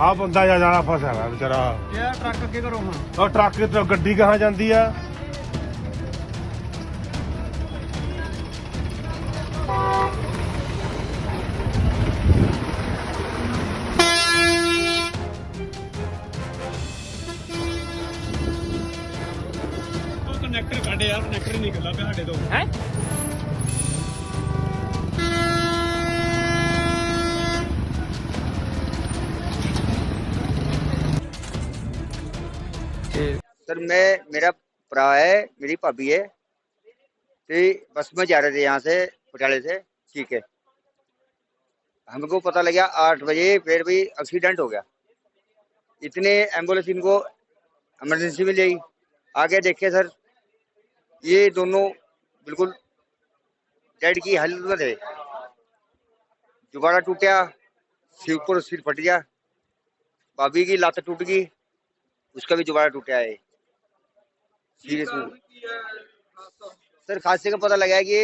ਆ ਬੰਦਾ ਜਾ ਜਾਣਾ ਫਸਿਆ ਹੋਇਆ ਵਿਚਾਰਾ। ਇਹ ਟਰੱਕ ਅੱਗੇ ਕਰੋ ਹਾਂ ਉਹ ਟਰੱਕ ਤੇ ਗੱਡੀ ਕਹਾਂ ਜਾਂਦੀ ਆ? ਕਨੈਕਟਰ ਕੱਢ ਯਾਰ ਕਨੈਕਟਰ ਨਹੀਂ ਨਿਕਲਦਾ ਪਿਆ ਸਾਡੇ ਤੋਂ। ਹੈ? सर, मैं, मेरा भरा है, मेरी भाभी है। तो बस में जा रहे थे यहाँ से, पटियाले से। ठीक है। हमको पता लगा आठ बजे फिर भी एक्सीडेंट हो गया। इतने एंबुलेंस इनको इमरजेंसी में ले आगे देखे सर, ये दोनों बिल्कुल डेड की हालत में थे। जुबाड़ा टूटा सिर पर सिर फट गया। भाभी की लात टूट गई, उसका भी जुबाड़ा टूटा है। सीरियस सर खासे का पता लगा कि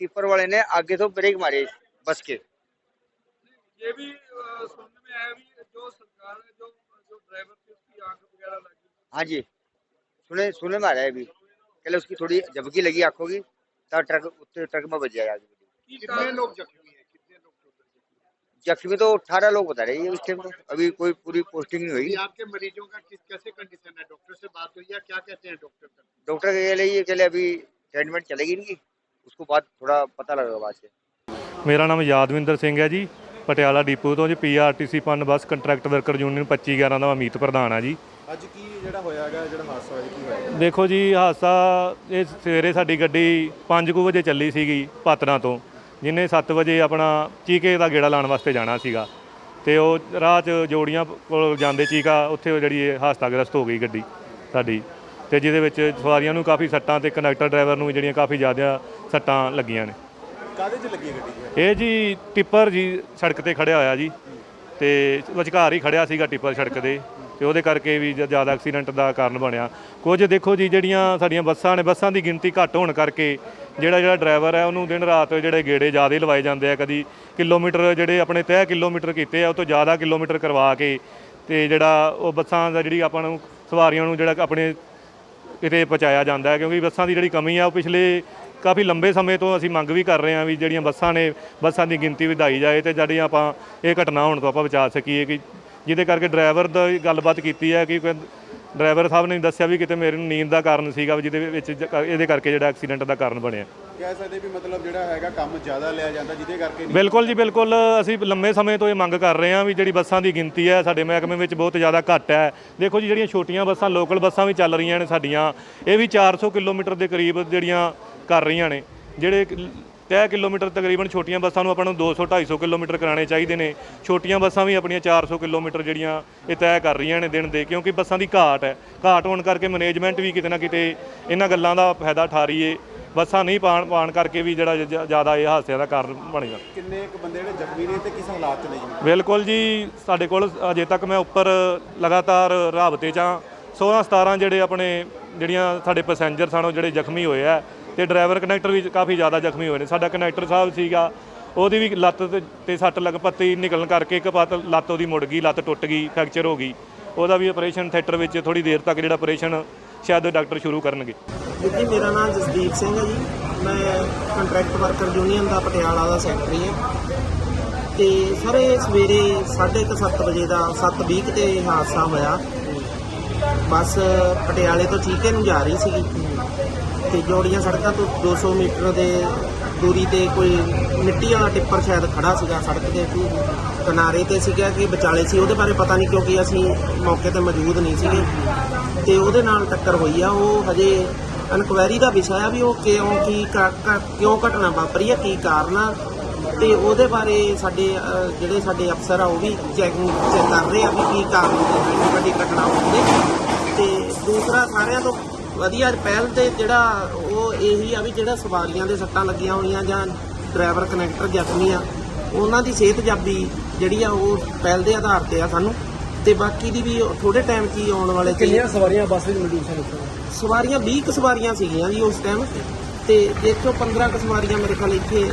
टिप्पर वाले ने आगे तो ब्रेक मारे बस के? ये भी सुनने में आया भी जो सरकार है जो जो ड्राइवर थी उसकी आँख वगैरह लगी हाँ जी। सुने सुने में आ रहा है अभी। पहले उसकी थोड़ी झपकी लगी आँखों की तब ट्रक उत्ते ट्रक में बच जाएगा आगे कितने लोग जख्मी जख्मी तो अठारह लोग बता रहे हैं इस टाइम तो अभी कोई पूरी पोस्टिंग नहीं हुई अभी आपके मरीजों का किस कैसे कंडीशन है डॉक्टर से बात हुई या क्या कहते हैं डॉक्टर का डॉक्टर के लिए ये लिए अभी ट्रीटमेंट चलेगी इनकी उसको बाद थोड़ा पता लगेगा बाद से ਮੇਰਾ ਨਾਮ ਯਾਦਵਿੰਦਰ ਸਿੰਘ ਹੈ ਜੀ ਪਟਿਆਲਾ ਡਿਪੂ ਤੋਂ ਜੀ PRTC Punbus contract worker union 2511 ਦਾ ਮੈਂ ਅਮੀਤ ਪ੍ਰਧਾਨ ਆ ਜੀ ਅੱਜ ਕੀ ਜਿਹੜਾ ਹੋਇਆ ਹੈਗਾ ਜਿਹੜਾ ਹਾਦਸਾ ਹੋਇਆ ਕੀ ਹੋਇਆ ਦੇਖੋ ਜੀ ਹਾਦਸਾ ਇਹ ਸਵੇਰੇ ਸਾਡੀ ਗੱਡੀ 5:00 ਵਜੇ ਚੱਲੀ ਸੀਗੀ ਪਾਤਰਾਂ ਤੋਂ ਜਿਹਨੇ 7 ਵਜੇ ਆਪਣਾ ਚੀਕੇ ਦਾ ਗੇੜਾ ਲਾਉਣ ਵਾਸਤੇ ਜਾਣਾ ਸੀਗਾ। ਤੇ ਉਹ ਰਾਹ 'ਚ ਜੋੜੀਆਂ ਕੋਲ ਜਾਂਦੇ ਚੀਕਾ ਉੱਥੇ ਜਿਹੜੀ ਇਹ ਹਾਦਸਾਗ੍ਰਸਤ ਹੋ ਗਈ ਗੱਡੀ ਸਾਡੀ। ਤੇ ਜਿਹਦੇ ਵਿੱਚ ਸਵਾਰੀਆਂ ਨੂੰ ਕਾਫੀ ਸੱਟਾਂ ਤੇ ਕੰਡਕਟਰ ਡਰਾਈਵਰ ਨੂੰ ਜਿਹੜੀਆਂ ਕਾਫੀ ਜ਼ਿਆਦਾ ਸੱਟਾਂ ਲੱਗੀਆਂ ਨੇ। ਕਾਹਦੇ 'ਚ ਲੱਗੀ ਗੱਡੀ? ਇਹ? ਇਹ ਜੀ ਟਿੱਪਰ ਜੀ ਸੜਕ ਤੇ ਖੜਿਆ ਹੋਇਆ ਜੀ। ਤੇ ਵਿਚਕਾਰ ਹੀ ਖੜਿਆ ਸੀਗਾ ਟਿੱਪਰ ਸੜਕ ਦੇ। ਤੇ ਉਹਦੇ ਕਰਕੇ ਵੀ ਜ- ਜ਼ਿਆਦਾ ਐਕਸੀਡੈਂਟ ਦਾ ਕਾਰਨ ਬਣਿਆ। ਕੁਝ ਦੇਖੋ ਜੀ, ਜਿਹੜੀਆਂ ਸਾਡੀਆਂ ਬੱਸਾਂ ਨੇ, ਬੱਸਾਂ ਦੀ ਗਿਣਤੀ ਘੱਟ ਹੋਣ ਕਰਕੇ ਜਿਹੜਾ ਜਿਹੜਾ ਡਰਾਈਵਰ ਹੈ, ਉਹਨੂੰ ਦਿਨ ਰਾਤ ਜਿਹੜੇ ਗੇੜੇ ਜ਼ਿਆਦਾ ਲਵਾਏ ਜਾਂਦੇ ਆ। ਕਦੀ ਕਿਲੋਮੀਟਰ ਜਿਹੜੇ ਆਪਣੇ ਤੈਅ ਕਿਲੋਮੀਟਰ ਕੀਤੇ ਆ, ਉਹ ਤੋਂ ਜ਼ਿਆਦਾ ਕਿਲੋਮੀਟਰ ਕਰਵਾ ਕੇ ਤੇ ਜਿਹੜਾ ਉਹ ਬੱਸਾਂ ਦਾ ਜਿਹੜੀ ਆਪਾਂ ਨੂੰ ਸਵਾਰੀਆਂ ਨੂੰ ਜਿਹੜਾ ਆਪਣੇ ਕਿਤੇ ਪਹੁੰਚਾਇਆ ਜਾਂਦਾ ਹੈ। ਕਿਉਂਕਿ ਬੱਸਾਂ ਦੀ ਜਿਹੜੀ ਕਮੀ ਆ, ਉਹ ਪਿਛਲੇ ਕਾਫੀ ਲੰਬੇ ਸਮੇਂ ਤੋਂ ਅਸੀਂ ਮੰਗ ਵੀ ਕਰ ਰਹੇ ਹਾਂ ਵੀ ਜਿਹੜੀਆਂ ਬੱਸਾਂ ਨੇ, ਬੱਸਾਂ ਦੀ ਗਿਣਤੀ ਵਧਾਈ ਜਾਏ ਤੇ ਜਿਹੜੀਆਂ ਆਪਾਂ ਇਹ ਘਟਨਾ ਹੋਣ ਤੋਂ ਆਪਾਂ ਬਚਾ ਸਕੀਏ ਕਿ ਜਿਹਦੇ ਕਰਕੇ ਡਰਾਈਵਰ ਦਾ ਗੱਲਬਾਤ ਕੀਤੀ ਹੈ ਕਿ ਡਰਾਈਵਰ ਸਾਹਿਬ ਨੇ ਦੱਸਿਆ ਵੀ ਕਿਤੇ ਮੇਰੇ ਨੂੰ ਨੀਂਦ ਦਾ ਕਾਰਨ ਸੀਗਾ ਜਿਹਦੇ ਵਿੱਚ ਇਹਦੇ ਕਰਕੇ ਜਿਹੜਾ ਐਕਸੀਡੈਂਟ ਦਾ ਕਾਰਨ ਬਣਿਆ। ਕਹਿ ਸਕਦੇ ਵੀ ਮਤਲਬ ਜਿਹੜਾ ਹੈਗਾ ਕੰਮ ਜ਼ਿਆਦਾ ਲਿਆ ਜਾਂਦਾ ਜਿਹਦੇ ਕਰਕੇ ਬਿਲਕੁਲ ਜੀ ਬਿਲਕੁਲ। ਅਸੀਂ ਲੰਮੇ ਸਮੇਂ ਤੋਂ ਇਹ ਮੰਗ ਕਰ ਰਹੇ ਹਾਂ ਵੀ ਜਿਹੜੀ ਬੱਸਾਂ ਦੀ ਗਿਣਤੀ ਹੈ ਸਾਡੇ ਮਹਿਕਮੇ ਵਿੱਚ ਬਹੁਤ ਜ਼ਿਆਦਾ ਘੱਟ ਹੈ। ਦੇਖੋ ਜੀ ਜਿਹੜੀਆਂ ਛੋਟੀਆਂ ਬੱਸਾਂ ਲੋਕਲ ਬੱਸਾਂ ਵੀ ਚੱਲ ਰਹੀਆਂ ਨੇ ਸਾਡੀਆਂ ਇਹ ਵੀ 400 ਕਿਲੋਮੀਟਰ ਦੇ ਕਰੀਬ ਜਿਹੜੀਆਂ ਕਰ ਰਹੀਆਂ ਨੇ ਜਿਹੜੇ ਤੈਅ ਕਿਲੋਮੀਟਰ ਤਕਰੀਬਨ ਛੋਟੀਆਂ ਬੱਸਾਂ ਨੂੰ ਆਪਾਂ ਨੂੰ 200 250 ਕਿਲੋਮੀਟਰ ਕਰਾਣੇ ਚਾਹੀਦੇ ਨੇ। ਛੋਟੀਆਂ ਬੱਸਾਂ ਵੀ ਆਪਣੀਆਂ 400 ਕਿਲੋਮੀਟਰ ਜਿਹੜੀਆਂ ਇਹ ਤੈਅ ਕਰ ਰਹੀਆਂ ਨੇ ਦਿਨ ਦੇ ਕਿਉਂਕਿ ਬੱਸਾਂ ਦੀ ਘਾਟ ਹੈ। ਘਾਟ ਹੋਣ ਕਰਕੇ ਮੈਨੇਜਮੈਂਟ ਵੀ ਕਿਤੇ ਨਾ ਕਿਤੇ ਇਹਨਾਂ ਗੱਲਾਂ ਦਾ ਫਾਇਦਾ ਉਠਾ ਰਹੀ ਏ। ਬੱਸਾਂ ਨਹੀਂ ਪਾਣ ਪਾਣ ਕਰਕੇ ਵੀ ਜਿਹੜਾ ਜ਼ਿਆਦਾ ਇਹ ਹਾਦਸਿਆਂ ਦਾ ਕਾਰਨ ਬਣੇਗਾ ਕਿੰਨੇ ਕੁ ਬੰਦੇ ਜਿਹੜੇ ਜ਼ਖਮੀ ਨੇ ਤੇ ਕਿਸ ਹਾਲਾਤ 'ਚ ਨੇ ਜੀ? ਬਿਲਕੁਲ ਜੀ ਸਾਡੇ ਕੋਲ ਅਜੇ ਤੱਕ ਮੈਂ ਉੱਪਰ ਲਗਾਤਾਰ ਰਾਬਤੇ 'ਚ ਹਾਂ। 16 17 ਜਿਹੜੇ ਆਪਣੇ ਜਿਹੜੀਆਂ ਸਾਡੇ ਪੈਸੇਂਜਰ ਸਨ ਉਹ ਜਿਹੜੇ ਜ਼ਖਮੀ ਹੋਏ ਆ। ਤੇ ਡਰਾਈਵਰ ਕਨੈਕਟਰ ਵੀ ਕਾਫੀ ਜ਼ਿਆਦਾ ਜ਼ਖਮੀ ਹੋਏ ਨੇ। ਸਾਡਾ ਕਨੈਕਟਰ ਸਾਹਿਬ ਸੀਗਾ, ਉਹਦੀ ਵੀ ਲੱਤ ਤੇ- ਸੱਟ ਲੱਗ ਪੱਤੀ ਨਿਕਲਣ ਕਰਕੇ ਇੱਕ ਪਾਤ ਲੱਤ ਉਹਦੀ ਮੁੜ ਗਈ, ਲੱਤ ਟੁੱਟ ਗਈ, ਫ੍ਰੈਕਚਰ ਹੋ ਗਈ। ਉਹਦਾ ਵੀ ਆਪਰੇਸ਼ਨ ਥੀਏਟਰ ਵਿੱਚ ਥੋੜੀ ਦੇਰ ਤੱਕ ਜਿਹੜਾ ਆਪਰੇਸ਼ਨ ਸ਼ਾਇਦ ਡਾਕਟਰ ਸ਼ੁਰੂ ਕਰਨਗੇ। ਵੀਰ ਜੀ ਮੇਰਾ ਨਾਮ ਜਸਦੀਪ ਸਿੰਘ ਹੈ ਜੀ। ਮੈਂ ਕੰਟਰੈਕਟ ਵਰਕਰ ਯੂਨੀਅਨ ਦਾ ਪਟਿਆਲਾ ਦਾ ਸੈਕਟਰੀ ਹਾਂ। ਤੇ ਸਰ, ਇਹ ਸਵੇਰੇ 7:30 ਵਜੇ ਦਾ 7:20 ਤੇ ਹਾਦਸਾ ਹੋਇਆ। ਬੱਸ ਪਟਿਆਲੇ ਤੋਂ ਚੀਕੇ ਨੂੰ ਜਾ ਰਹੀ ਸੀਗੀ। ਤੇ ਜੋੜੀਆਂ ਸੜਕਾਂ ਤੋਂ 200 ਮੀਟਰ ਦੇ ਦੂਰੀ ਤੇ ਕੋਈ ਮਿੱਟੀ ਵਾਲਾ ਟਿੱਪਰ ਸ਼ਾਇਦ ਖੜਾ ਸੀਗਾ ਸੜਕ ਦੇ ਕਿਨਾਰੇ ਤੇ ਸੀਗਾ ਕਿ ਵਿਚਾਲੇ ਸੀ, ਉਹਦੇ ਬਾਰੇ ਪਤਾ ਨਹੀਂ ਕਿਉਂਕਿ ਅਸੀਂ ਮੌਕੇ ਤੇ ਮੌਜੂਦ ਨਹੀਂ ਸੀਗੇ। ਤੇ ਉਹਦੇ ਨਾਲ ਟੱਕਰ ਹੋਈ ਆ, ਉਹ ਹਜੇ ਇਨਕੁਆਇਰੀ ਦਾ ਵਿਸ਼ਾ ਆ ਵੀ ਉਹ ਕਿਉਂ, ਕੀ ਕਾ- ਕਿਉਂ ਘਟਨਾ ਵਾਪਰੀ ਆ, ਕੀ ਕਾਰਨ ਆ। ਤੇ ਉਹਦੇ ਬਾਰੇ ਸਾਡੇ ਜਿਹੜੇ ਸਾਡੇ ਅਫਸਰ ਆ, ਉਹ ਵੀ ਚੈਕਿੰਗ ਚੈੱਕ ਕਰ ਰਹੇ ਆ ਵੀ ਕੀ ਕਾਰਨ ਹੈ ਇੰਨੀ ਵੱਡੀ ਘਟਨਾ ਹੋਣ ਦੇ ਤੇ ਦੂਸਰਾ ਸਾਰਿਆਂ ਤੋਂ ਵਧੀਆ ਪਹਿਲ ਤੇ ਜਿਹੜਾ ਉਹ ਇਹੀ ਆ ਵੀ ਜਿਹੜਾ ਸਵਾਰੀਆਂ ਦੇ ਸੱਟਾਂ ਲੱਗੀਆਂ ਹੋਈਆਂ ਜਾਂ ਡਰਾਈਵਰ ਕਨੈਕਟਰ ਜ਼ਖਮੀ ਆ ਉਹਨਾਂ ਦੀ ਸਿਹਤ ਜਾਬੀ ਜਿਹੜੀ ਆ ਉਹ ਪਹਿਲ ਦੇ ਆਧਾਰ ਤੇ ਆ ਸਾਨੂੰ। ਤੇ ਬਾਕੀ ਦੀ ਵੀ ਥੋੜੇ ਟਾਈਮ 'ਚ ਹੀ ਆਉਣ ਵਾਲੇ ਕਿੰਨੀਆਂ ਸਵਾਰੀਆਂ ਬੱਸ ਵਿੱਚ ਮੌਜੂਦ ਸਨ ਸਵਾਰੀਆਂ 20 ਕੁ ਸਵਾਰੀਆਂ ਸੀਗੀਆਂ ਜੀ ਉਸ ਟਾਈਮ ਤੇ ਦੇਖੋ 15 ਕੁ ਸਵਾਰੀਆਂ ਮੇਰੇ ਖਿਆਲ ਇੱਥੇ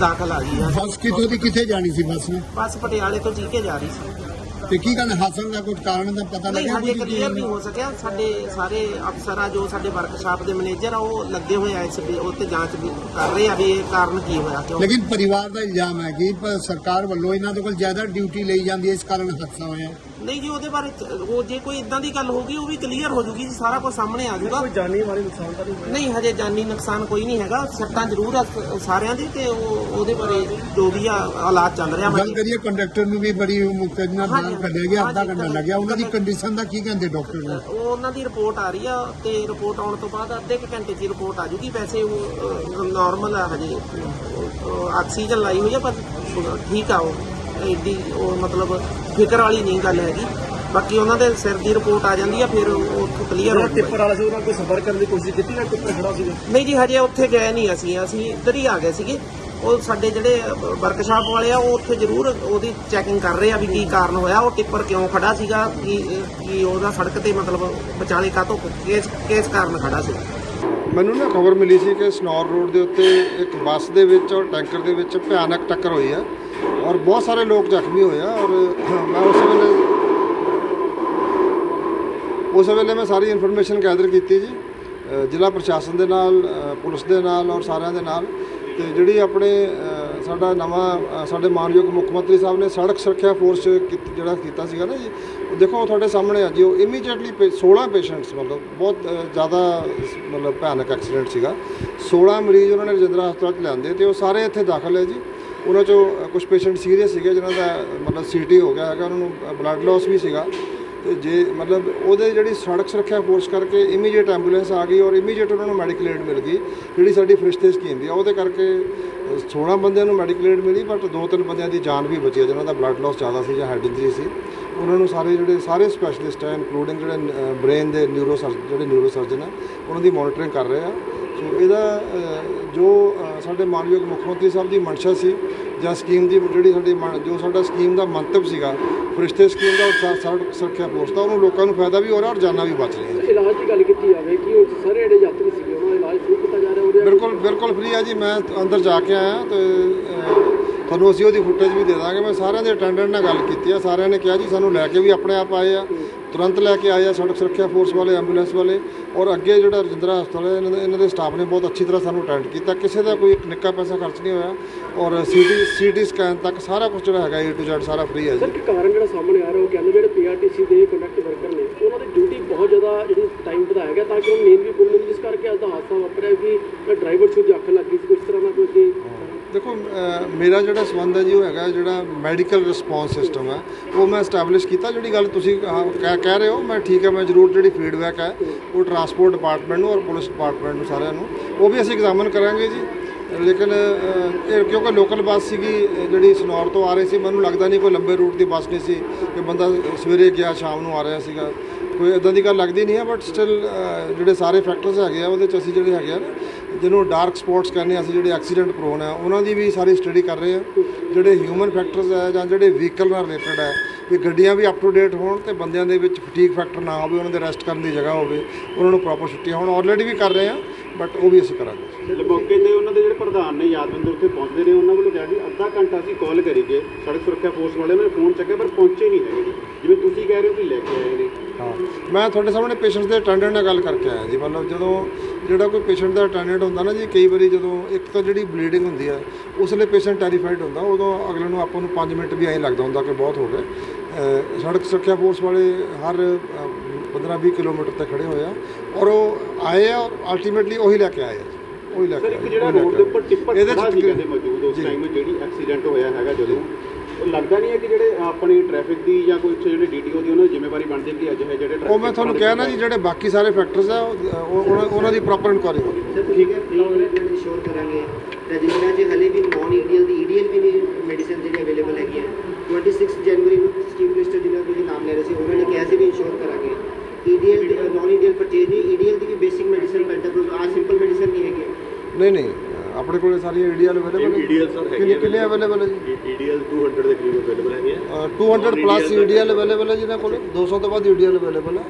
ਦਾਖਲ ਆ ਗਈਆਂ। ਬੱਸ ਕਿੱਥੋਂ ਦੀ ਕਿੱਥੇ ਜਾਣੀ ਸੀ ਬੱਸ ਨੇ? ਬੱਸ ਪਟਿਆਲੇ ਤੋਂ ਚੀਕੇ ਜਾ ਰਹੀ ਸੀ। ਤੇ ਕੀ ਕਹਿੰਦੇ ਹਾਸਨ ਦਾ ਕੋਈ ਕਾਰਨ ਦਾ ਪਤਾ ਨਹੀਂ ਲੱਗਿਆ ਹਜੇ ਕੋਈ ਕਲੀਅਰ ਨਹੀਂ ਹੋ ਸਕਿਆ। ਸਾਡੇ ਸਾਰੇ ਅਫਸਰ ਆ ਜੋ ਸਾਡੇ ਵਰਕਸ਼ਾਪ ਦੇ ਮੈਨੇਜਰ ਆ ਉਹ ਲੱਗੇ ਹੋਏ ਆ ਇਸ ਵੀ ਉਹ ਤੇ ਜਾਂਚ ਵੀ ਕਰ ਰਹੇ ਆ ਵੀ ਇਹ ਕਾਰਨ ਕੀ ਹੋਇਆ ਕਿਉਂ? ਲੇਕਿਨ ਪਰਿਵਾਰ ਦਾ ਇਲਜ਼ਾਮ ਹੈ ਕਿ ਪ- ਸਰਕਾਰ ਵੱਲੋਂ ਇਹਨਾਂ ਦੇ ਕੋਲ ਜ਼ਿਆਦਾ ਡਿਊਟੀ ਲਈ ਜਾਂਦੀ ਹੈ ਇਸ ਕਾਰਨ ਹਾਦਸਾ ਹੋਇਆ। ਨਹੀਂ ਜੀ ਉਹਦੇ ਬਾਰੇ ਚ- ਉਹ ਜੇ ਕੋਈ ਇਦਾਂ ਦੀ ਗੱਲ ਹੋਗੀ ਉਹ ਵੀ ਕਲੀਅਰ ਹੋ ਜੂਗੀ ਜੀ ਸਾਰਾ ਕੁਝ ਸਾਹਮਣੇ ਆ ਜਾਊਗਾ ਕੋਈ ਜਾਨੀ ਮਾਲੀ ਨੁਕਸਾਨ ਤਾਂ ਨਹੀਂ ਨਹੀਂ ਹਜੇ ਜਾਨੀ ਨੁਕਸਾਨ ਕੋਈ ਨਹੀਂ ਹੈਗਾ ਸੱਟਾਂ ਜ਼ਰੂਰ ਆ ਸ- ਸਾਰਿਆਂ ਦੀ ਤੇ ਉਹ ਉਹਦੇ ਬਾਰੇ ਜੋ ਵੀ ਆ ਹਾਲਾਤ ਚੱਲ ਰਿਹਾ ਗੱਲ ਕਰੀਏ ਕੰਡਕਟਰ ਨੂੰ ਵੀ ਬੜੀ ਮੁਕਦਮਾ ਨਾਲ ਹਾਂਜੀ, ਕੱਢਿਆ ਗਿਆ ਅੱਧਾ ਹਾਂਜੀ, ਘੰਟਾ ਲੱਗਿਆ ਉਹਨਾਂ ਦੀ ਕੰਡੀਸ਼ਨ ਦਾ ਕੀ ਕਹਿੰਦੇ ਡਾਕਟਰ ਨੇ? ਉਹ ਉਹਨਾਂ ਦੀ ਰਿਪੋਰਟ ਆ ਰਹੀ ਆ ਤੇ ਰਿਪੋਰਟ ਆਉਣ ਤੋਂ ਬਾਅਦ ਅੱਧੇ ਕੁ ਘੰਟੇ 'ਚ ਹੀ ਰਿਪੋਰਟ ਆ ਜੂਗੀ। ਵੈਸੇ ਉਹ ਨਾਰਮਲ ਆ ਹਜੇ। ਆਕਸੀਜਨ ਲਾਈ ਹੋਈ ਆ ਪਰ ਠੀਕ ਆ ਉਹ। ਏਡੀ ਉਹ ਮਤਲਬ ਫਿਕਰ ਵਾਲੀ ਨਹੀਂ ਗੱਲ ਹੈਗੀ। ਬਾਕੀ ਉਹਨਾਂ ਦੇ ਸਿਰ ਦੀ ਰਿਪੋਰਟ ਆ ਜਾਂਦੀ ਆ ਫਿਰ ਉਹ ਉੱਥੋਂ ਕਲੀਅਰ ਹੋ ਟਿੱਪਰ ਵਾਲਾ ਸੀ ਉਹਨਾਂ ਕੋਈ ਸੰਪਰਕ ਕਰਨ ਦੀ ਕੋਸ਼ਿਸ਼ ਕੀਤੀ ਜਾਂ ਟਿੱਪਰ ਖੜਾ ਸੀਗਾ? ਨਹੀਂ ਜੀ ਹਜੇ ਉੱਥੇ ਗਏ ਨਹੀਂ ਅਸੀਂ। ਅਸੀਂ ਇੱਧਰ ਹੀ ਆ ਗਏ ਸੀਗੇ। ਉਹ ਸਾਡੇ ਜਿਹੜੇ ਵਰਕਸ਼ਾਪ ਵਾਲੇ ਆ ਉਹ ਉੱਥੇ ਜ਼ਰੂਰ ਉਹਦੀ ਚੈਕਿੰਗ ਕਰ ਰਹੇ ਆ ਵੀ ਕੀ ਕਾਰਨ ਹੋਇਆ। ਉਹ ਟਿੱਪਰ ਕਿਉਂ ਖੜਾ ਸੀਗਾ? ਕੀ ਕੀ ਉਹਦਾ ਸੜਕ ਤੇ ਮਤਲਬ ਵਿਚਾਲੇ ਕਾਤੋਂ ਕੇਸ ਕੇਸ ਕਾਰਨ ਖੜਾ ਸੀ? ਮੈਨੂੰ ਨਾ ਖਬਰ ਮਿਲੀ ਸੀ ਕਿ ਸਨੌਰ ਰੋਡ ਦੇ ਉੱਤੇ ਇੱਕ ਬੱਸ ਦੇ ਵਿੱਚ ਔਰ ਟੈਂਕਰ ਦੇ ਵਿੱਚ ਭਿਆਨਕ ਟੱਕਰ ਹੋਈ ਹੈ ਔਰ ਬਹੁਤ ਸਾਰੇ ਲੋਕ ਜ਼ਖਮੀ ਹੋਏ ਆ ਔਰ ਮੈਂ ਉਸ ਵੇਲੇ ਉਸ ਵੇਲੇ ਮੈਂ ਸਾਰੀ ਇਨਫੋਰਮੇਸ਼ਨ ਗੈਦਰ ਕੀਤੀ ਜੀ ਜ਼ਿਲ੍ਹਾ ਪ੍ਰਸ਼ਾਸਨ ਦੇ ਨਾਲ ਪੁਲਿਸ ਦੇ ਨਾਲ ਔਰ ਸਾਰਿਆਂ ਦੇ ਨਾਲ ਤੇ ਜਿਹੜੀ ਆਪਣੇ ਸਾਡਾ ਨਵਾਂ ਸਾਡੇ ਮਾਨਯੋਗ ਮੁੱਖ ਮੰਤਰੀ ਸਾਹਿਬ ਨੇ ਸੜਕ ਸੁਰੱਖਿਆ ਫੋਰਸ ਕੀਤ- ਜਿਹੜਾ ਕੀਤਾ ਸੀਗਾ ਨਾ ਜੀ, ਉਹ ਦੇਖੋ ਉਹ ਤੁਹਾਡੇ ਸਾਹਮਣੇ ਆ ਜੀ, ਉਹ ਇਮੀਡੀਏਟਲੀ 16 ਪੇਸ਼ੈਂਟਸ ਮਤਲਬ ਬਹੁਤ ਜ਼ਿਆਦਾ ਮਤਲਬ ਭਿਆਨਕ ਐਕਸੀਡੈਂਟ ਸੀਗਾ। 16 ਮਰੀਜ਼ ਉਹਨਾਂ ਨੇ ਰਜਿੰਦਰਾ ਹਸਪਤਾਲ 'ਚ ਲਿਆਂਦੇ ਤੇ ਉਹ ਸਾਰੇ ਇੱਥੇ ਦਾਖਲ ਹੈ ਜੀ। ਉਹਨਾਂ ਚੋਂ ਕੁਝ ਪੇਸ਼ੈਂਟ ਸੀਰੀਅਸ ਸੀਗੇ ਜਿਨ੍ਹਾਂ ਦਾ ਮਤਲਬ ਸੀਟੀ ਹੋ ਗਿਆ ਹੈਗਾ ਉਹਨਾਂ ਨੂੰ ਬਲੱਡ ਲਾਸ ਵੀ ਸੀਗਾ। ਤੇ ਜੇ ਮਤਲਬ ਉਹਦੇ ਜਿਹੜੀ ਸੜਕ ਸੁਰੱਖਿਆ ਫੋਰਸ ਕਰਕੇ ਇਮੀਡੀਏਟ ਐਂਬੂਲੈਂਸ ਆ ਗਈ ਔਰ ਇਮੀਡੀਏਟ ਉਹਨਾਂ ਨੂੰ ਮੈਡੀਕਲ ਏਡ ਮਿਲ ਗਈ ਜਿਹੜੀ ਸਾਡੀ ਫਰਿਸ਼ਤੇ ਸਕੀਮ ਦੀ ਆ ਉਹਦੇ ਕਰਕੇ ਅ, 16 ਬੰਦਿਆਂ ਨੂੰ ਮੈਡੀਕਲ ਏਡ ਮਿਲੀ ਬਟ ਦੋ ਤਿੰਨ ਬੰਦਿਆਂ ਦੀ ਜਾਨ ਵੀ ਬਚੀ ਹੈ ਜਿਨ੍ਹਾਂ ਦਾ ਬਲੱਡ ਲਾਸ ਜ਼ਿਆਦਾ ਸੀ ਜਾਂ ਹੈਡ ਇੰਜਰੀ ਸੀ। ਉਹਨਾਂ ਨੂੰ ਸਾਰੇ ਜਿਹੜੇ ਸਾਰੇ ਸਪੈਸ਼ਲਿਸਟ ਹੈ ਇਨਕਲੂਡਿੰਗ ਜਿਹੜੇ ਬ੍ਰੇਨ ਦੇ ਨਿਊਰੋ ਜਿਹੜੇ ਨਿਊਰੋ ਸਰਜਨ ਆ ਉਹਨਾਂ ਦੀ ਮੋਨੀਟਰਿੰਗ ਕਰ ਰਹੇ ਆ। ਸੋ ਇਹਦਾ ਜੋ ਸਾਡੇ ਮਾਨਯੋਗ ਮੁੱਖ ਮੰਤਰੀ ਸਾਹਿਬ ਦੀ ਮਨਸ਼ਾ ਸੀ ਜਾਂ ਸਕੀਮ ਦੀ ਜਿਹੜੀ ਸਾਡੀ ਜੋ ਸਾਡਾ ਸਕੀਮ ਦਾ ਮੰਤਵ ਸੀਗਾ ਫਰਿਸ਼ਤੇ ਸਕੀਮ ਦਾ ਉਹ ਸੜਕ ਸੁਰੱਖਿਆ ਫੋਰਸ ਦਾ ਉਹਨੂੰ ਲੋਕਾਂ ਨੂੰ ਫਾਇਦਾ ਵੀ ਹੋ ਰਿਹਾ ਔਰ ਜਾਨਾਂ ਵੀ ਬਚ ਰਹੀਆਂ ਇਲਾਜ ਦੀ ਗੱਲ ਕੀਤੀ ਜਾਵੇ ਕਿ ਉਹ ਸਾਰੇ ਜਿਹੜੇ ਯਾਤਰੀ ਸੀਗੇ ਉਹਨਾਂ ਦਾ ਇਲਾਜ ਸ਼ੁਰੂ ਕੀਤਾ ਜਾ ਰਿਹਾ ਉਹਦੇ ਬਿਲਕੁਲ ਬਿਲਕੁਲ ਫ੍ਰੀ ਆ ਜੀ ਮੈਂ ਅੰਦਰ ਜਾ ਕੇ ਆਇਆ ਤੇ ਤੁਹਾਨੂੰ ਅਸੀਂ ਉਹਦੀ ਫੁਟੇਜ ਵੀ ਦੇ ਦਾਂਗੇ। ਮੈਂ ਸਾਰਿਆਂ ਦੇ ਅਟੈਂਡੈਂਟ ਨਾਲ ਗੱਲ ਕੀਤੀ ਆ ਸਾਰਿਆਂ ਨੇ ਕਿਹਾ ਜੀ ਸਾਨੂੰ ਲੈ ਕੇ ਵੀ ਆਪਣੇ ਆਪ ਆਏ ਆ। ਤੁਰੰਤ ਲੈ ਕੇ ਆਏ ਆ ਸੜਕ ਸੁਰੱਖਿਆ ਫੋਰਸ ਵਾਲੇ, ਐਂਬੂਲੈਂਸ ਵਾਲੇ ਔਰ ਅੱਗੇ ਜਿਹੜਾ ਰਜਿੰਦਰਾ ਹਸਪਤਾਲ ਹੈ, ਇਹਨਾਂ ਦੇ ਇਹਨਾਂ ਦੇ ਸਟਾਫ ਨੇ ਬਹੁਤ ਅੱਛੀ ਤਰ੍ਹਾਂ ਸਾਨੂੰ ਅਟੈਂਡ ਕੀਤਾ। ਕਿਸੇ ਦਾ ਕੋਈ ਨਿੱਕਾ ਪੈਸਾ ਖਰਚ ਨਹੀਂ ਹੋਇਆ ਔਰ ਸੀਟੀ ਸੀਟੀ ਸਕੈਨ ਤੱਕ ਸਾਰਾ ਕੁਝ ਜਿਹੜਾ ਹੈਗਾ ਏ ਟੂ ਜ਼ੈਡ ਸਾਰਾ ਫ੍ਰੀ ਹੈ ਜੀ। ਸਰ ਕਿ ਕਾਰਨ ਜਿਹੜਾ ਸਾਹਮਣੇ ਆ ਰਿਹਾ, ਉਹ ਕਹਿੰਦੇ ਜਿਹੜੇ ਪੀਆਰਟੀਸੀ ਦੇ ਕੰਡਕਟ ਵਰਕਰ ਨੇ, ਉਹਨਾਂ ਦੀ ਡਿਊਟੀ ਬਹੁਤ ਜ਼ਿਆਦਾ ਜਿਹੜੀ ਟਾਈਮ ਵਧਾਇਆ ਗਿਆ ਤਾਂ ਕਿ ਉਹ ਨੀਂਦ ਵੀ ਪੂਰੀ ਜਿਸ ਕਰਕੇ ਅੱਜ ਦਾ ਹਾਦਸਾ ਵਾਪਰਿਆ ਕਿ ਡਰਾਈਵਰ ਛੁੱਟ ਅੱਖ ਲੱਗ ਗਈ ਸੀ ਕੁਝ ਤਰ੍ਹਾਂ ਦਾ ਕੋਈ ਦੇਖੋ ਮੇਰਾ ਜਿਹੜਾ ਸੰਬੰਧ ਹੈ ਜੀ ਉਹ ਹੈਗਾ ਜਿਹੜਾ ਮੈਡੀਕਲ ਰਿਸਪੌਂਸ ਸਿਸਟਮ ਹੈ। ਉਹ ਮੈਂ ਐਸਟੈਬਲਿਸ਼ ਕੀਤਾ ਜਿਹੜੀ ਗੱਲ ਤੁਸੀਂ ਕਹਿ ਕਹਿ ਰਹੇ ਹੋ ਮੈਂ ਠੀਕ ਹੈ ਮੈਂ ਜ਼ਰੂਰ ਜਿਹੜੀ ਫੀਡਬੈਕ ਹੈ ਉਹ ਟਰਾਂਸਪੋਰਟ ਡਿਪਾਰਟਮੈਂਟ ਨੂੰ ਔਰ ਪੁਲਿਸ ਡਿਪਾਰਟਮੈਂਟ ਨੂੰ ਸਾਰਿਆਂ ਨੂੰ। ਉਹ ਵੀ ਅਸੀਂ ਐਗਜ਼ਾਮਨ ਕਰਾਂਗੇ ਜੀ। ਲੇਕਿਨ ਇਹ ਕਿਉਂਕਿ ਲੋਕਲ ਬੱਸ ਸੀਗੀ ਜਿਹੜੀ ਸਨੌਰ ਤੋਂ ਆ ਰਹੀ ਸੀ ਮੈਨੂੰ ਲੱਗਦਾ ਨਹੀਂ ਕੋਈ ਲੰਬੇ ਰੂਟ ਦੀ ਬੱਸ ਨਹੀਂ ਸੀ ਕਿ ਬੰਦਾ ਸਵੇਰੇ ਗਿਆ ਸ਼ਾਮ ਨੂੰ ਆ ਰਿਹਾ ਸੀਗਾ। ਕੋਈ ਇਦਾਂ ਦੀ ਗੱਲ ਲੱਗਦੀ ਨਹੀਂ ਹੈ ਬਟ ਸਟਿਲ ਜਿਹੜੇ ਸਾਰੇ ਫੈਕਟਰਸ ਹੈਗੇ ਆ ਉਹਦੇ ਚ ਅਸੀਂ ਜਿਹੜੇ ਹੈਗੇ ਆ ਨਾ, ਜਿਹਨੂੰ ਡਾਰਕ ਸਪੌਟਸ ਕਹਿੰਦੇ ਆ, ਅਸੀਂ ਜਿਹੜੇ ਐਕਸੀਡੈਂਟ ਪ੍ਰੋਨ ਆ, ਉਹਨਾਂ ਦੀ ਵੀ ਸਾਰੀ ਸਟੱਡੀ ਕਰ ਰਹੇ ਆ। ਜਿਹੜੇ ਹਿਊਮਨ ਫੈਕਟਰਸ ਹੈ ਜਾਂ ਜਿਹੜੇ ਵਹੀਕਲ ਨਾਲ ਰਿਲੇਟਡ ਹੈ ਵੀ ਗੱਡੀਆਂ ਵੀ ਅਪ ਟੂ ਡੇਟ ਹੋਣ ਤੇ ਬੰਦਿਆਂ ਦੇ ਵਿੱਚ ਫਟੀਕ ਫੈਕਟਰ ਨਾ ਹੋਵੇ, ਉਹਨਾਂ ਦੇ ਰੈਸਟ ਕਰਨ ਦੀ ਜਗ੍ਹਾ ਹੋਵੇ, ਉਹਨਾਂ ਨੂੰ ਪ੍ਰੋਪਰ ਛੁੱਟੀਆਂ ਹੋਣ ਆਲਰੇਡੀ ਵੀ ਕਰ ਰਹੇ ਆ ਬਟ ਉਹ ਵੀ ਅਸੀਂ ਕਰਾਂਗੇ। ਮੌਕੇ ਤੇ ਉਹਨਾਂ ਦੇ ਜਿਹੜੇ ਪ੍ਰਧਾਨ ਨੇ ਯਾਦਵਿੰਦਰ ਉੱਥੇ ਪਹੁੰਚਦੇ ਨੇ, ਉਹਨਾਂ ਵੱਲੋਂ ਕਿਹਾ ਕਿ ਅੱਧਾ ਘੰਟਾ ਅਸੀਂ ਕਾਲ ਕਰੀਏ। ਗਏ ਸੜਕ ਸੁਰੱਖਿਆ ਫੋਰਸ ਵਾਲਿਆਂ ਨੇ ਫੋਨ ਚੱਕਿਆ, ਪਰ ਪਹੁੰਚੇ ਨਹੀਂ ਹੈਗੇ। ਜਿਵੇਂ ਤੁਸੀਂ ਕਹਿ ਰਹੇ ਹੋ ਕਿ ਲੈ ਕੇ ਆਏ ਨੇ। ਹਾਂ। ਮੈਂ ਤੁਹਾਡੇ ਸਾਹਮਣੇ ਪੇਸ਼ੈਂਟ ਦੇ ਅਟੈਂਡੈਂਟ ਨਾਲ ਗੱਲ ਕਰਕੇ ਆਇਆ ਜੀ। ਮਤਲਬ ਜਦੋਂ ਜਿਹੜਾ ਕੋਈ ਪੇਸ਼ੈਂਟ ਦਾ ਅਟੈਂਡੈਂਟ ਹੁੰਦਾ ਨਾ ਜੀ ਕਈ ਵਾਰੀ ਜਦੋਂ ਇੱਕ ਤਾਂ ਜਿਹੜੀ ਬਲੀਡਿੰਗ ਹੁੰਦੀ ਹੈ ਉਸ ਵੇਲੇ ਪੇਸ਼ੈਂਟ ਟੈਰੀਫਾਈਡ ਹੁੰਦਾ। ਉਦੋਂ ਅਗਲੇ ਨੂੰ ਆਪਾਂ ਨੂੰ 5 ਮਿੰਟ ਵੀ ਐਂ ਲੱਗਦਾ ਹੁੰਦਾ ਕਿ ਬਹੁਤ ਹੋ ਗਏ। ਸੜਕ ਸੁਰੱਖਿਆ ਫੋਰਸ ਵਾਲੇ ਹਰ 15-20 ਕਿਲੋਮੀਟਰ ਤੇ ਖੜੇ ਹੋਏ ਆ। ਔਰ ਉਹ ਆਏ ਆ ਅਲਟੀਮੇਟਲੀ ਉਹੀ ਲੈ ਕੇ ਆਏ ਆ ਉਹੀ ਲੈ ਕੇ ਆਏ ਆ, ਜਿਹੜਾ ਰੋਡ ਦੇ ਆਏ। ਉੱਪਰ ਟਿੱਪਰ ਇਹਦੇ 'ਚ ਖੜਾ ਸੀ ਤਕਰੀਬਨ- ਕਹਿੰਦੇ ਮੌਜੂਦ ਉਸ। ਟਾਈਮ ਜਿਹੜੀ ਐਕਸੀਡੈਂਟ ਹੋਇਆ ਹੈਗਾ ਜਦੋਂ? ਲੱਗਦਾ ਨਹੀਂ ਹੈ ਕਿ ਜਿਹੜੇ ਆਪਣੀ ਟ੍ਰੈਫਿਕ ਦੀ ਜਾਂ ਕੋਈ ਜਿਹੜੇ ਡੀਟੀਓ ਦੀ ਉਹਨਾਂ ਦੀ ਜ਼ਿੰਮੇਵਾਰੀ ਬਣਦੀ ਹੈ ਕਿ ਅੱਜ ਇਹ ਜਿਹੜੇ ਉਹ ਮੈਂ ਤੁਹਾਨੂੰ ਕਿਹਾ ਨਾ ਜੀ ਜਿਹੜੇ ਬਾਕੀ ਸਾਰੇ ਫੈਕਟਰਸ ਆ ਉਹ- ਉਹ- ਉਹਨਾਂ- ਦੀ ਪ੍ਰੋਪਰ ਇਨਕੁਆਇਰੀ ਹੋਵੇ ਠੀਕ ਹੈ ਟ੍ਰੀਟਮੈਂਟ ਇੰਸ਼ੋਰ ਕਰਾਂਗੇ। ਰਜਿੰਦਰਾ ਜੀ ਹਲੇ ਵੀ ਨਾਨ ਈਡੀਐਲ ਦੀ ਈਡੀਐਲ ਵੀ ਨਹੀਂ ਮੈਡੀਸਿਨ ਜਿਹੜੀ ਅਵੇਲੇਬਲ ਹੈਗੀ ਹੈ। 26 ਜਨਵਰੀ ਨੂੰ ਚੀਫ ਮਿਨਿਸਟਰ ਜੀ ਨਾਲ ਤੁਸੀਂ ਨਾਮ ਲੈ ਰਹੇ ਸੀ ਉਹਨਾਂ ਨੇ ਕਿਹਾ ਸੀ ਵੀ ਇੰਸ਼ੋਰ ਕਰਾਂਗੇ। ਈਡੀਐਲ ਨਾਨ ਈਡੀਐਲ ਪਰਚੇਜ ਨਹੀਂ ਈਡੀਐਲ ਦੀ ਵੀ ਬੇਸਿਕ ਮੈਡੀਸਿਨ ਪੈਂਟਾਪ੍ਰੋਜ਼ ਆ ਸਿੰਪਲ ਮੈਡੀਸਿਨ ਨਹੀਂ ਹੈਗੀ। ਨਹੀਂ ਨਹੀਂ। ਆਪਣੇ ਕੋਲੇ ਸਾਰੀਆਂ ਈਡੀਐਲ ਅਵੇਲੇਬਲ EDL ਸਰ ਹੈਗੀ ਕਿੰਨੇ ਹੈ ਕਿੰਨੇ ਅਵੇਲੇਬਲ ਹੈ ਜੀ? ਈਡੀਐਲ 200 ਦੇ ਕਰੀਬ ਅਵੇਲੇਬਲ ਹੈਗੇ ਆ ਅ, 200 ਪਲੱਸ ਈਡੀਐਲ ਅਵੇਲੇਬਲ ਹੈ ਜਿਹਨਾਂ ਕੋਲ। 200 ਤੋਂ ਵੱਧ ਈਡੀਐਲ ਅਵੇਲੇਬਲ ਹੈ।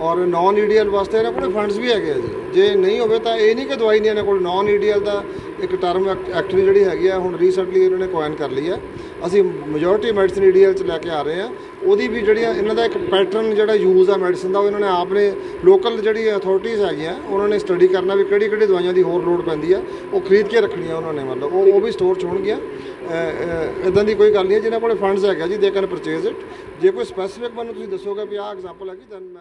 ਔਰ ਨਾਨ ਈਡੀਐਲ ਵਾਸਤੇ ਇਹਨਾਂ ਕੋਲ ਫੰਡਸ ਵੀ ਹੈਗੇ ਆ ਜੀ। ਜੇ ਨਹੀਂ ਹੋਵੇ ਤਾਂ ਇਹ ਨਹੀਂ ਕਿ ਦਵਾਈ ਨਹੀਂ ਇਹਨਾਂ ਕੋਲ। ਨਾਨ ਈਡੀਐਲ ਦਾ ਇੱਕ ਟਰਮ ਐਕਚੁਅਲੀ ਜਿਹੜੀ ਹੈਗੀ ਆ ਹੁਣ ਰੀਸੈਂਟਲੀ ਇਹਨਾਂ ਨੇ ਕੋਇਨ ਕਰ ਲਈ ਹੈ। ਅਸੀਂ ਮੈਜੋਰਿਟੀ ਮੈਡੀਸਨ ਈਡੀਐਲ ਚ ਲੈ ਕੇ ਆ ਰਹੇ ਆ ਉਹਦੀ ਵੀ ਜਿਹੜੀਆਂ ਇਹਨਾਂ ਦਾ ਇੱਕ ਪੈਟਰਨ ਜਿਹੜਾ ਯੂਜ਼ ਆ ਮੈਡੀਸਨ ਦਾ, ਉਹ ਇਹਨਾਂ ਨੇ ਆਪਨੇ ਲੋਕਲ ਜਿਹੜੀ ਅਥਾਰਟੀਜ਼ ਹੈਗੀਆਂ ਉਹਨਾਂ ਨੇ ਸਟੱਡੀ ਕਰਨਾ ਵੀ ਕਿਹੜੀ ਕਿਹੜੀ ਦਵਾਈਆਂ ਦੀ ਹੋਰ ਲੋੜ ਪੈਂਦੀ ਆ, ਉਹ ਖਰੀਦ ਕੇ ਰੱਖਣੀਆਂ ਉਹਨਾਂ ਨੇ ਮਤਲਬ। ਉਹ ਉਹ ਵੀ ਸਟੋਰ 'ਚ ਹੋਣਗੀਆਂ। ਇਦਾਂ ਦੀ ਕੋਈ ਗੱਲ ਨਹੀਂ ਹੈ ਜਿਨ੍ਹਾਂ ਕੋਲ ਫੰਡਸ ਹੈਗਾ ਜੀ ਦੇ ਕੈਨ ਪਰਚੇਸ ਇਟ ਜੇ ਕੋਈ ਸਪੈਸੀਫਿਕ ਮੈਨੂੰ ਤੁਸੀਂ ਦੱਸੋਗੇ ਵੀ ਆਹ ਐਗਜ਼ਾਮਪਲ ਹੈਗੀ ਦੈਨ ਮੈਂ